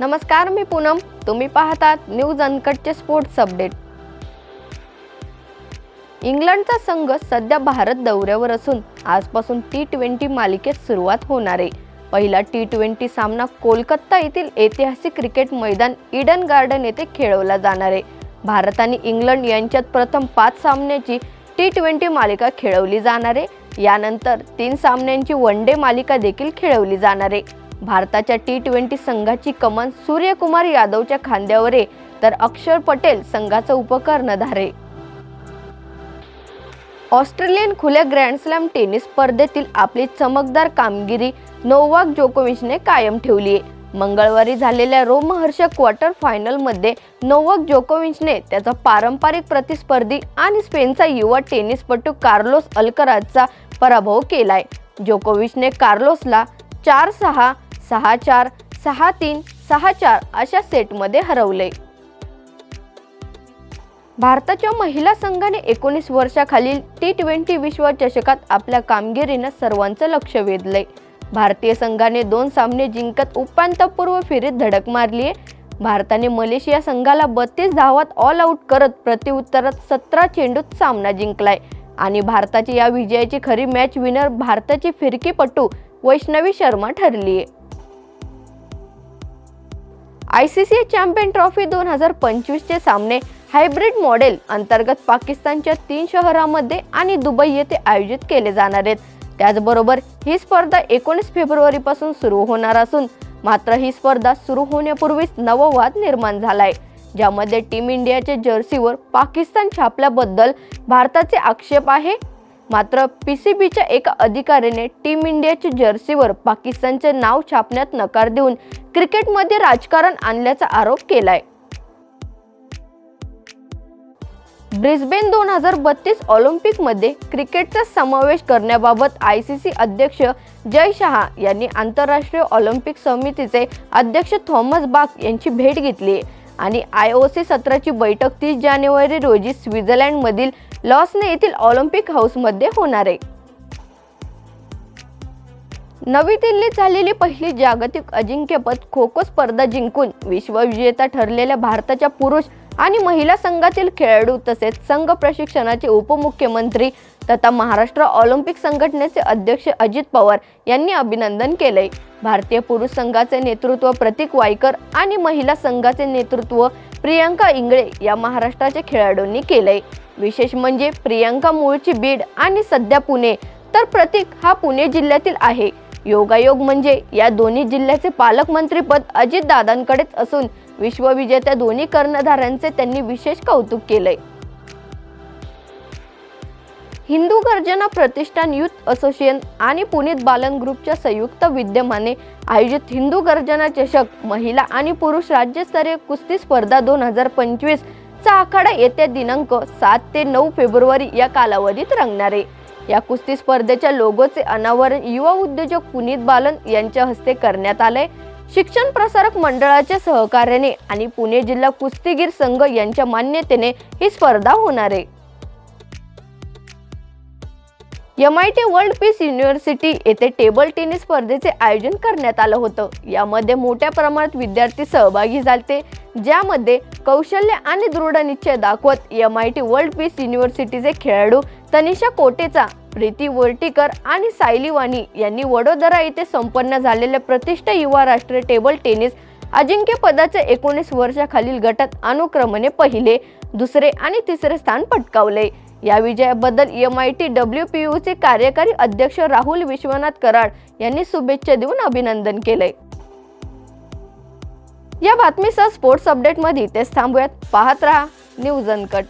नमस्कार मी पूनम. तुम्ही पाहतात न्यूज अनकटचे स्पोर्ट्स अपडेट. इंग्लंडचा संघ सध्या भारत दौऱ्यावर असून आजपासून टी ट्वेंटी मालिकेत सुरुवात होणार आहे. पहिला टी ट्वेंटी सामना कोलकाता येथील ऐतिहासिक क्रिकेट मैदान इडन गार्डन येथे खेळवला जाणार आहे. भारत आणि इंग्लंड यांच्यात प्रथम पाच सामन्याची टी ट्वेंटी मालिका खेळवली जाणार आहे. यानंतर तीन सामन्यांची वन डे मालिका देखील खेळवली जाणार आहे. भारताच्या टी ट्वेंटी संघाची कमान सूर्यकुमार यादवच्या खांद्यावर आहे तर अक्षर पटेल संघाचा उपकर्णधार. आहे ऑस्ट्रेलियन खुल्या ग्रँडस्लॅम टेनिस स्पर्धेतील आपली चमकदार कामगिरी नोवाक जोकोविचने कायम ठेवली आहे मंगळवारी झालेल्या रोमहर्षक क्वार्टर फायनलमध्ये नोवाक जोकोविचने त्याचा पारंपरिक प्रतिस्पर्धी आणि स्पेनचा युवा टेनिसपटू कार्लोस अल्कराजचा पराभव केलाय. जोकोविचने कार्लोसला चार सहा सहा चार सहा तीन सहा चार अशा सेटमध्ये हरवले. भारताच्या महिला संघाने एकोणीस वर्षाखालील टी ट्वेंटी विश्वचषकात आपल्या कामगिरीनं सर्वांचं लक्ष वेधलंय. भारतीय संघाने दोन सामने जिंकत उपांत्यपूर्व फेरीत धडक मारली आहे भारताने मलेशिया संघाला बत्तीस धावात ऑल आऊट करत प्रत्युत्तरात सतरा चेंडूत सामना जिंकलाय. आणि भारताची या विजयाची खरी मॅच विनर भारताची फिरकीपटू वैष्णवी शर्मा ठरली आहे I C C champion trophy दोन हजार पंचवीसचे सामने हायब्रिड मॉडेल अंतर्गत पाकिस्तानच्या तीन शहरांमध्ये आणि दुबई येथे आयोजित केले जाणार आहेत. त्याचबरोबर ही स्पर्धा एकोणीस फेब्रुवारीपासून सुरू होणार असून मात्र ही स्पर्धा सुरू होण्यापूर्वीच नववाद निर्माण झालाय ज्यामध्ये टीम इंडियाच्या जर्सीवर पाकिस्तान छापल्याबद्दल भारताचे आक्षेप आहे मात्र पी सी बीच्या एका अधिकाऱ्याने टीम इंडियाच्या जर्सीवर पाकिस्तानचे नाव छापण्यात नकार देऊन क्रिकेटमध्ये राजकारण आणल्याचा आरोप केलाय. ब्रिस्बेन दोन हजार बत्तीस ऑलिम्पिकमध्ये क्रिकेटचा समावेश करण्याबाबत आय सी सी अध्यक्ष जय शहा यांनी आंतरराष्ट्रीय ऑलिम्पिक समितीचे अध्यक्ष थॉमस बाक यांची भेट घेतली आहे. आणि आय ओ सी सत्राची बैठक तीस जानेवारी रोजी स्वित्झर्लंडमधील लॉसने येथील ऑलिम्पिक हाऊसमध्ये होणार आहे. नवी दिल्लीत झालेली पहिली जागतिक अजिंक्यपद खो खो स्पर्धा जिंकून विश्वविजेता ठरलेल्या भारताच्या पुरुष आणि महिला संघातील खेळाडू तसेच संघ प्रशिक्षणाचे उपमुख्यमंत्री तथा महाराष्ट्र ऑलिम्पिक संघटनेचे अध्यक्ष अजित पवार यांनी अभिनंदन केलंय. भारतीय पुरुष संघाचे नेतृत्व प्रतीक वायकर आणि महिला संघाचे नेतृत्व प्रियंका इंगळे या महाराष्ट्राच्या खेळाडूंनी केले विशेष म्हणजे प्रियंका मूळची बीड आणि सध्या पुणे. तर प्रतीक हा पुणे जिल्ह्यातील आहे. योगायोग म्हणजे या दोन्ही जिल्ह्याचे पालकमंत्रीपद अजित दादांकडेच असून विश्वविजेत्या दोन्ही कर्णधारांचे त्यांनी विशेष कौतुक केलंय. हिंदू गर्जना प्रतिष्ठान युथ असोसिएशन आणि पुनीत बालन ग्रुपच्या संयुक्त विद्यमाने आयोजित हिंदू गर्जना चषक महिला आणि पुरुष राज्यस्तरीय कुस्ती स्पर्धा दोन हजार पंचवीस कुस्तीचा आखाडा येत्या दिनांक सात ते नऊ फेब्रुवारी या कालावधीत रंगणार. आहे या कुस्ती स्पर्धेच्या लोगोचे अनावरण युवा उद्योजक पुनीत बालन यांच्या हस्ते करण्यात आलंय. शिक्षण प्रसारक मंडळाच्या सहकार्याने आणि पुणे जिल्हा कुस्तीगीर संघ यांच्या मान्यतेने ही स्पर्धा होणार आहे. M I T world peace university येथे टेबल टेनिस स्पर्धेचे आयोजन करण्यात आलं होतं. यामध्ये मोठ्या प्रमाणात विद्यार्थी सहभागी झाले. ज्यामध्ये कौशल्य आणि दृढ निश्चय दाखवत M I T world peace युनिव्हर्सिटीचे खेळाडू तनिषा कोटेचा प्रीती वर्टीकर आणि सायली वाणी यांनी वडोदरा येथे संपन्न झालेल्या प्रतिष्ठा युवा राष्ट्रीय टेबल टेनिस अजिंक्यपदाच्या एकोणीस वर्षाखालील गटात अनुक्रमाने पहिले दुसरे आणि तिसरे स्थान पटकावले. या विजयाबद्दल M I T W P चे कार्यकारी अध्यक्ष राहुल विश्वनाथ कराड यांनी शुभेच्छा देऊन अभिनंदन केलंय. या बातमीसह स्पोर्ट्स अपडेटमध्ये इथेच थांबूयात. पाहत रहा न्यूज अनकट.